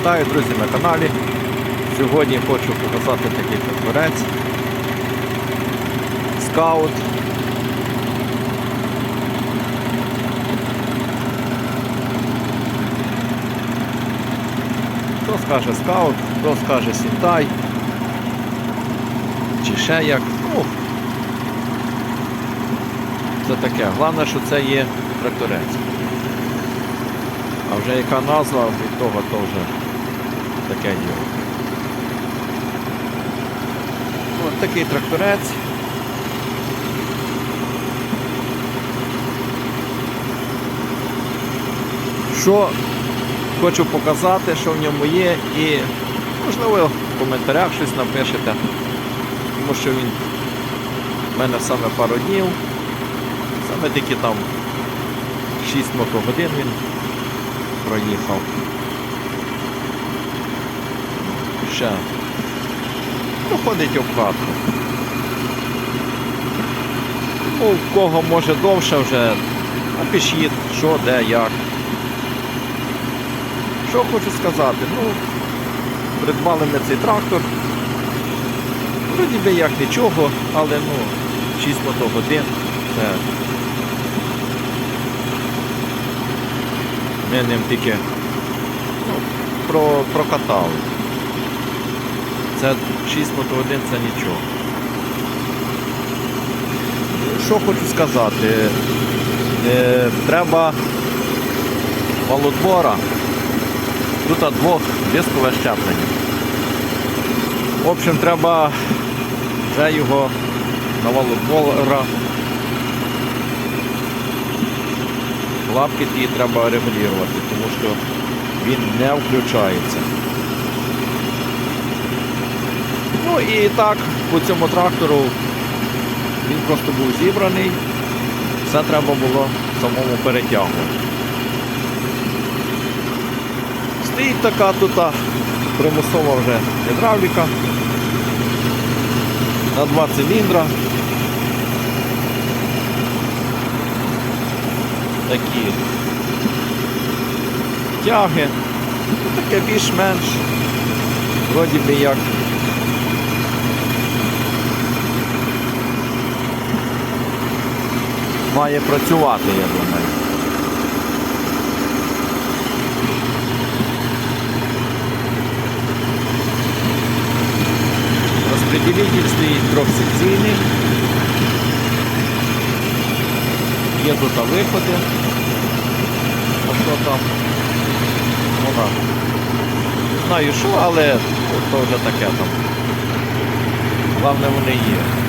Вітаю, друзі, на каналі. Сьогодні хочу показати такий тракторець. Скаут. Хто скаже скаут, хто скаже сінтай. Чи ще як. Ну, це таке. Головне, що це є тракторець. А вже яка назва від того, то вже таке діло. Ось такий тракторець. Що хочу показати, що в ньому є, і можливо в коментарях щось напишете, тому що він в мене саме пару днів, саме тільки там 6 мотогодин він проїхав. Ще проходить обкатку. Ну, кого може довше вже, напишіть, що, де, як. Що хочу сказати, ну, придбали ми цей трактор. Вроді би як нічого, але ну, 6 мотогодин це ми ним тільки ну, про, прокатали. Це 6 мотогодин це нічого. Що хочу сказати? Е, треба валотбора. Тут двох дискове щеплення. В общем, треба вже його на валотбора. Лапки ті треба регулювати, тому що він не включається. Ну і так, по цьому трактору він просто був зібраний, все треба було самому перетягувати. Стоїть така тут примусова вже гідравліка на два циліндра. Такі тяги. Ну, Таке більш-менш вроді би як має працювати, я думаю. Розпределитель стоїть трьохсекційний. Є тут виходи. Що там? Вона. Не знаю що, але то вже таке там. Головне вони є.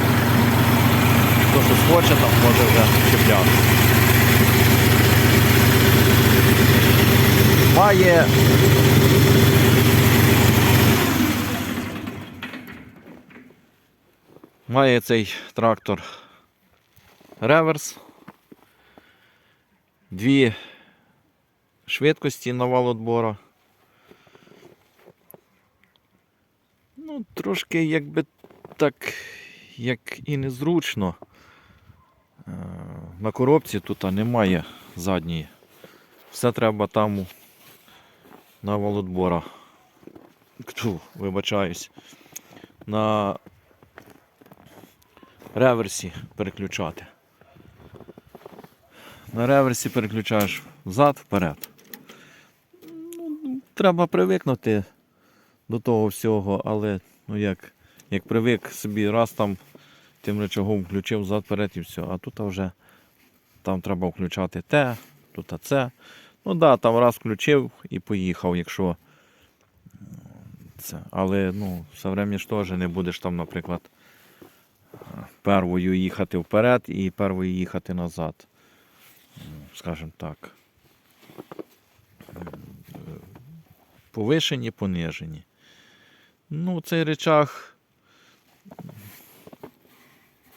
Хто щось хоче, там може вже чіпляти. Має Має цей трактор реверс. Дві швидкості на вал отбора. Ну, трошки якби так, як і незручно. Е, На коробці тут немає задньої. Все треба там на володбора. Тьфу, Вибачаюсь. На реверсі переключати. На реверсі переключаєш взад, вперед. Ну, треба привикнути до того всього, але ну як, як привик собі раз там тим речагом включив взад вперед і все. А тут вже там треба включати те, тут це. Ну так, да, там раз включив і поїхав, якщо це. Але ну, все время ж теж не будеш там, наприклад, первою їхати вперед і первою їхати назад. Скажімо так. Повишені, понижені. Ну, цей речах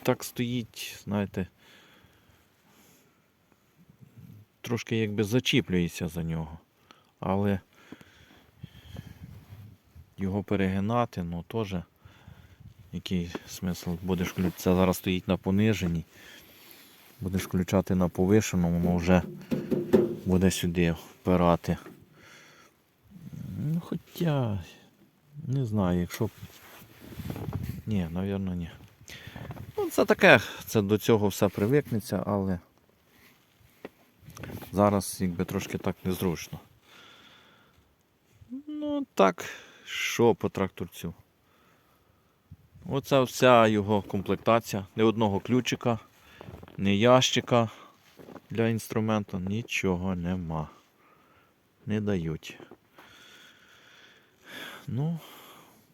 так стоїть, знаєте, трошки якби зачіплюється за нього. Але його перегинати, ну теж який смисл будеш включати. Це зараз стоїть на пониженні. Будеш включати на повишеному, воно вже буде сюди впирати. Ну, хоча, не знаю, якщо. Ні, напевно, ні. Це таке, це до цього все привикнеться, але зараз якби трошки так незручно. Ну, так, що по тракторцю? Оце вся його комплектація. Ні одного ключика, ні ящика для інструменту, нічого нема. Не дають. Ну,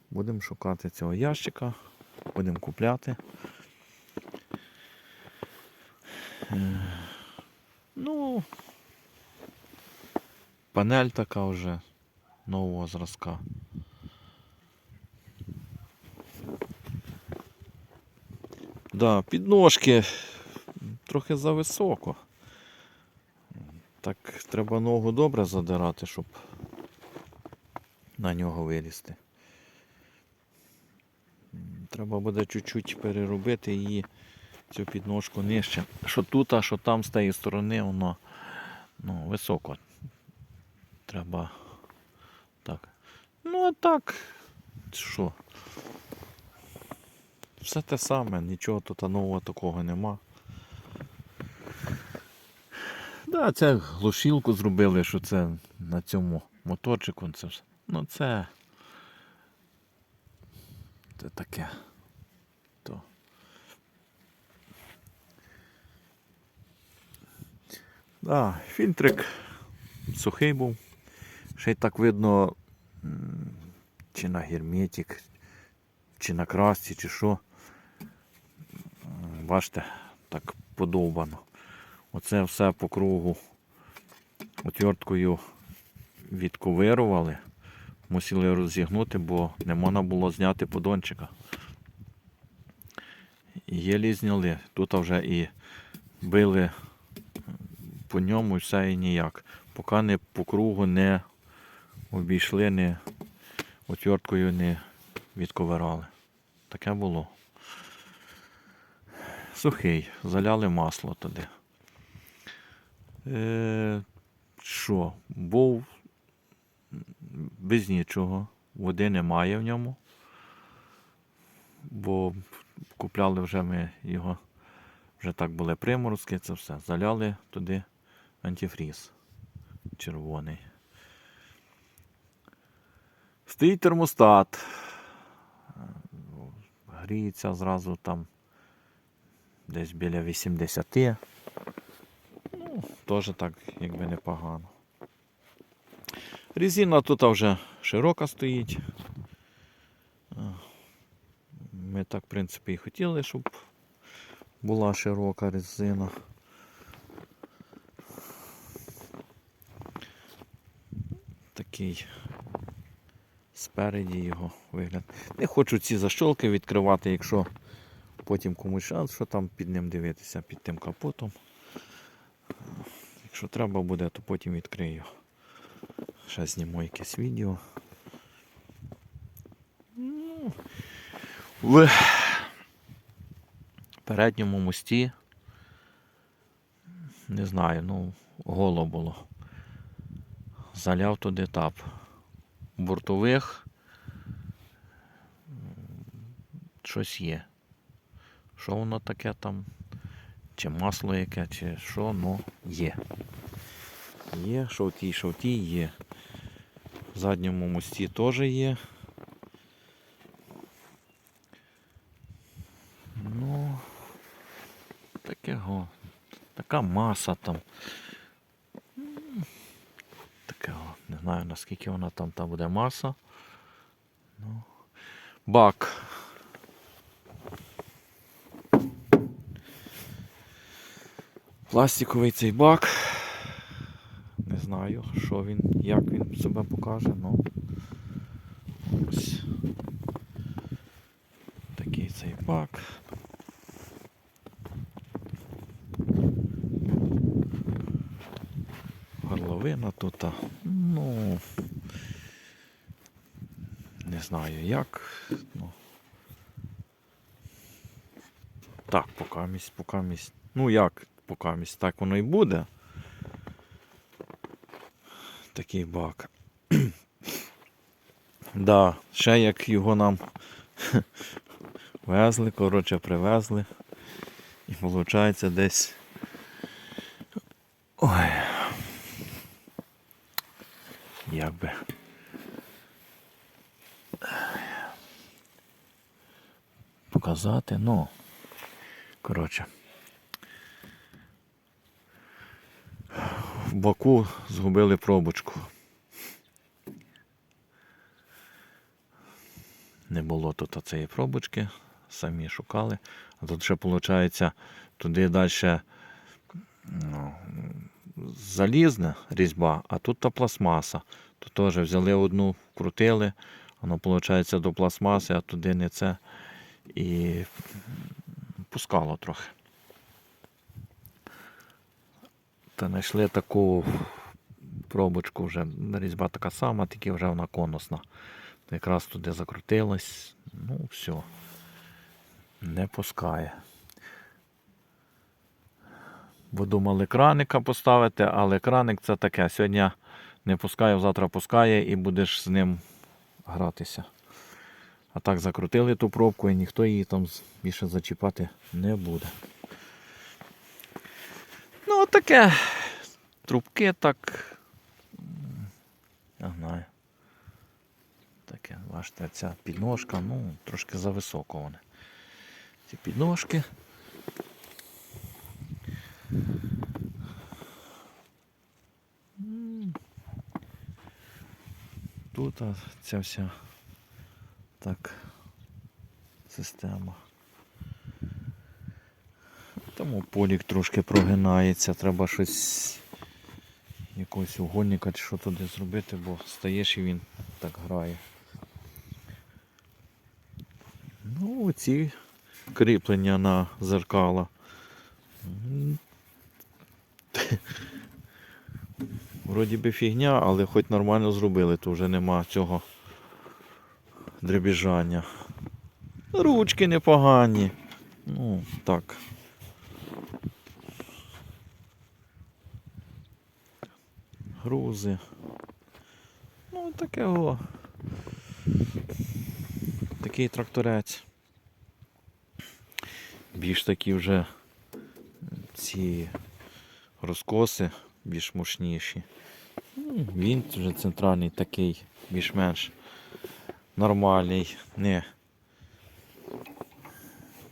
будемо шукати цього ящика, будемо купляти. Ну, панель така вже нового зразка. Да, підножки трохи зависоко. Так треба ногу добре задирати, щоб на нього вилізти. Треба буде чуть-чуть переробити її, цю підножку нижче. Що тут, а що там з тієї сторони, воно ну, високо. Треба так. Ну а так, що? Все те саме, нічого тут нового такого нема. Да, це глушилку зробили, що це на цьому моторчику. Це, ну це. Це таке. Да, фільтрик сухий був. Ще й так видно, чи на герметик, чи на красці, чи що. Бачите, так подовбано. Оце все по кругу отверткою відковирували. Мусили розігнути, бо не можна було зняти подончика. Єлі зняли. Тут вже і били по ньому все і ніяк. Поки не по кругу не обійшли, не отверткою не відковирали. Таке було. Сухий, заляли масло туди. Е, що, був без нічого, води немає в ньому, бо купляли вже ми його, вже так були приморозки, це все. Заляли туди антифріз червоний. Стоїть термостат. Гріється зразу там десь біля 80. Ну, теж так, якби непогано. Резина тут вже широка стоїть. Ми так, в принципі, і хотіли, щоб була широка резина. Такий спереді його вигляд. Не хочу ці защолки відкривати, якщо потім комусь шанс, що там під ним дивитися, під тим капотом. Якщо треба буде, то потім відкрию. Ще зніму якесь відео. Ну, В передньому мості. Не знаю, ну, голо було. Заляв туди тап. Бортових щось є. Що воно таке там? Чи масло яке, чи що, ну є. Є, шовтій, шовтій є. В задньому мості теж є. Ну, таке го. Така маса там. М, Таке, го, не знаю наскільки вона там, там буде маса. Ну, бак. Пластиковий цей бак. Не знаю, що він, як він себе покаже, ну. Ось. Такий цей бак. Горловина тут. Ну. Не знаю як. Ну. Так, покамість, покамість. Ну як покамість, так воно і буде. Такий бак. Да, ще як його нам везли, коротше, привезли. І виходить десь. Ой. Як би. Показати, ну. Коротше. В Баку згубили пробочку. Не було тут цієї пробочки, самі шукали. А тут ще виходить туди далі ну, залізна різьба, а тут та пластмаса. Тут теж взяли одну, вкрутили, воно виходить до пластмаси, а туди не це. І пускало трохи. Та знайшли таку пробочку вже різьба така сама, тільки вже вона конусна. Якраз туди закрутилось, ну все. Не пускає. Бо думали краника поставити, але краник це таке. Сьогодні не пускає, завтра пускає і будеш з ним гратися. А так закрутили ту пробку і ніхто її там більше зачіпати не буде. Ну, от таке. Трубки так. Не знаю. Таке, бачите, ця підножка, ну, трошки зависоко вони. Ці підножки. Тут ця вся так система. Тому полік трошки прогинається, треба щось якогось угольника чи що туди зробити, бо стаєш і він так грає. Ну, оці кріплення на зеркала. Вроді би фігня, але хоч нормально зробили, то вже нема цього дребіжання. Ручки непогані. Ну, так. Грузи. Ну, таке о. Такий тракторець. Більш такі вже ці розкоси більш мощніші. Ну, Він вже центральний такий, більш-менш нормальний, не,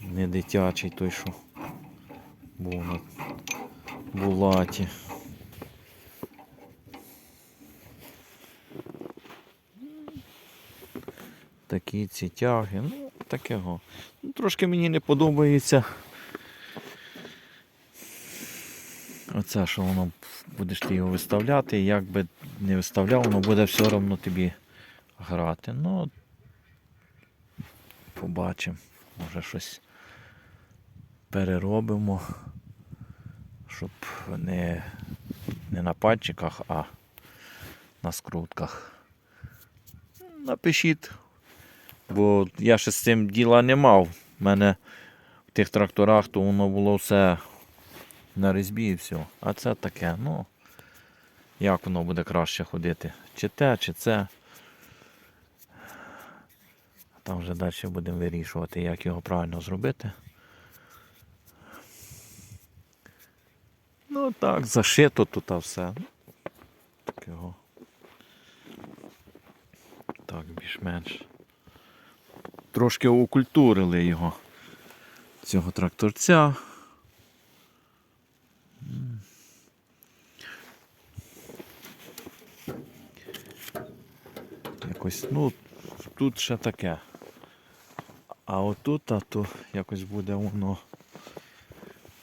не дитячий той, що був на булаті. Такі ці тяги, ну, такого. Ну, трошки мені не подобається. Оце, що воно будеш ти його виставляти, як би не виставляв, воно буде все одно тобі грати. Ну, побачимо. Може щось переробимо, щоб не, не на пальчиках, а на скрутках. Напишіть, бо я ще з цим діла не мав. У мене в тих тракторах то воно було все на різьбі і все. А це таке, ну, як воно буде краще ходити? Чи те, чи це. Там вже далі будемо вирішувати, як його правильно зробити. Ну так, зашито тут все. Так його. Так, більш-менш. Трошки окультурили його. Цього тракторця. Якось, ну, тут ще таке. А отут, а то якось буде воно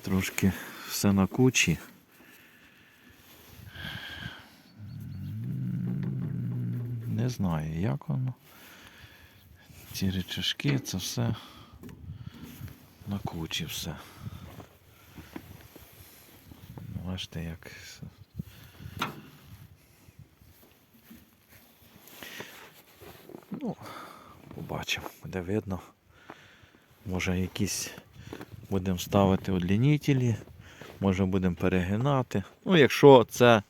трошки все на кучі. Не знаю, як воно. Ці речашки, це все на кучі все. Ну, Бачите, як. Ну, побачимо, буде видно. Може якісь будемо ставити удлінителі, може будемо перегинати. Ну, якщо це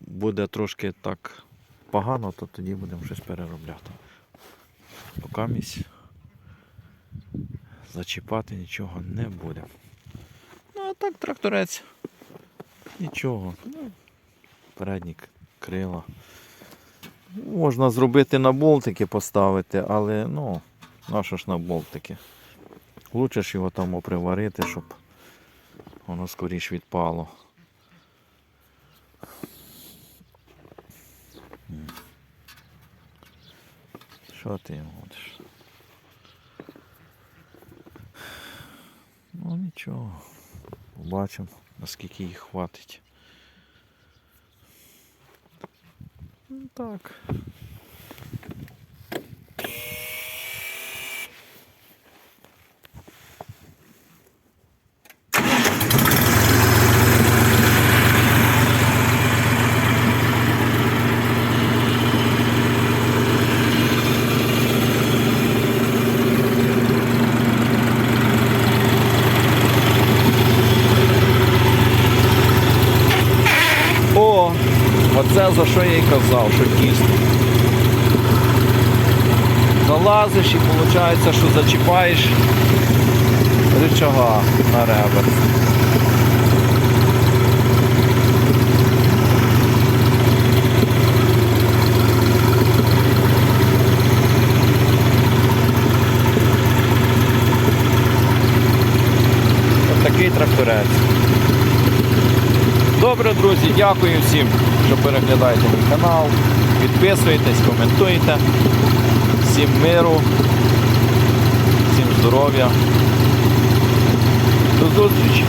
буде трошки так погано, то тоді будемо щось переробляти. Поки місць зачіпати нічого не будемо. Ну, а так тракторець. Нічого. Ну, передні крила. Можна зробити на болтики поставити, але ну, нащо ж на болтики? Лучше ж його там оприварити, щоб воно скоріш відпало. Що ти йому будеш? Ну нічого. Побачимо, наскільки їх хватить. Ну так. О, оце за що я й казав, що тісно. Залазиш і виходить, що зачіпаєш речага на реверс. Ось такий тракторець. Добре, друзі, дякую всім, що переглядаєте мій канал. Підписуєтесь, коментуєте. Всім миру, всім здоров'я. До зустрічі!